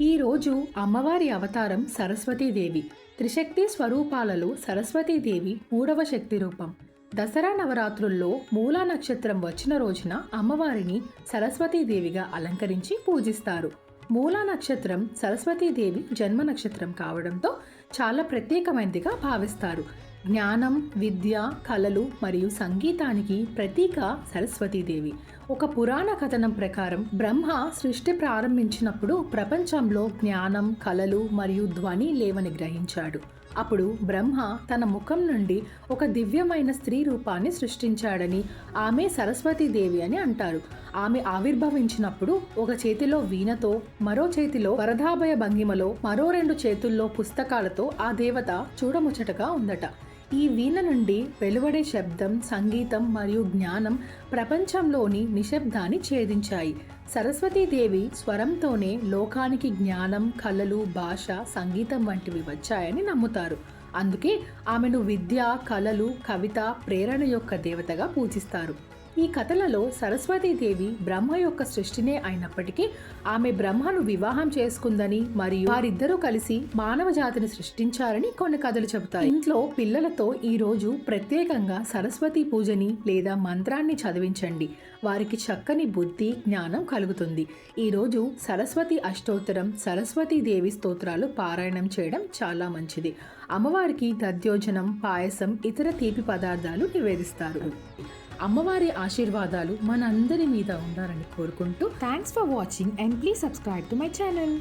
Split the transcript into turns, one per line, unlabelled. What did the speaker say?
ఈరోజు అమ్మవారి అవతారం సరస్వతీదేవి. త్రిశక్తి స్వరూపాలలో సరస్వతీదేవి మూడవ శక్తి రూపం. దసరా నవరాత్రుల్లో మూలా నక్షత్రం వచ్చిన రోజున అమ్మవారిని సరస్వతీదేవిగా అలంకరించి పూజిస్తారు. మూలా నక్షత్రం సరస్వతీదేవి జన్మ నక్షత్రం కావడంతో చాలా ప్రత్యేకమైనదిగా భావిస్తారు. జ్ఞానం విద్య కళలు మరియు సంగీతానికి ప్రతీక సరస్వతీదేవి. ఒక పురాణ కథనం ప్రకారం బ్రహ్మ సృష్టి ప్రారంభించినప్పుడు ప్రపంచంలో జ్ఞానం కళలు మరియు ధ్వని లేవని గ్రహించాడు. అప్పుడు బ్రహ్మ తన ముఖం నుండి ఒక దివ్యమైన స్త్రీ రూపాన్ని సృష్టించాడని ఆమె సరస్వతీదేవి అని అంటారు. ఆమె ఆవిర్భవించినప్పుడు ఒక చేతిలో వీణతో మరో చేతిలో వరదాభయ భంగిమలో మరో రెండు చేతుల్లో పుస్తకాలతో ఆ దేవత చూడముచ్చటగా ఉందట. ఈ వీణ నుండి వెలువడే శబ్దం సంగీతం మరియు జ్ఞానం ప్రపంచంలోని నిశ్శబ్దాన్ని ఛేదించాయి. సరస్వతీదేవి స్వరంతోనే లోకానికి జ్ఞానం కళలు భాష సంగీతం వంటివి వచ్చాయని నమ్ముతారు. అందుకే ఆమెను విద్య కళలు కవిత ప్రేరణ యొక్క దేవతగా పూజిస్తారు. ఈ కథలలో సరస్వతీదేవి బ్రహ్మ యొక్క సృష్టినే అయినప్పటికీ ఆమె బ్రహ్మను వివాహం చేసుకుందని మరియు వారిద్దరూ కలిసి మానవ జాతిని సృష్టించారని కొన్ని కథలు చెబుతాయి. ఇంట్లో పిల్లలతో ఈ రోజు ప్రత్యేకంగా సరస్వతి పూజని లేదా మంత్రాన్ని చదివించండి. వారికి చక్కని బుద్ధి జ్ఞానం కలుగుతుంది. ఈ రోజు సరస్వతి అష్టోత్తరం సరస్వతి దేవి స్తోత్రాలు పారాయణం చేయడం చాలా మంచిది. అమ్మవారికి దద్యోజనం పాయసం ఇతర తీపి పదార్థాలు నివేదిస్తారు. అమ్మవారి ఆశీర్వాదాలు మనందరి మీద ఉండాలని కోరుకుంటూ thanks for watching and please subscribe to my channel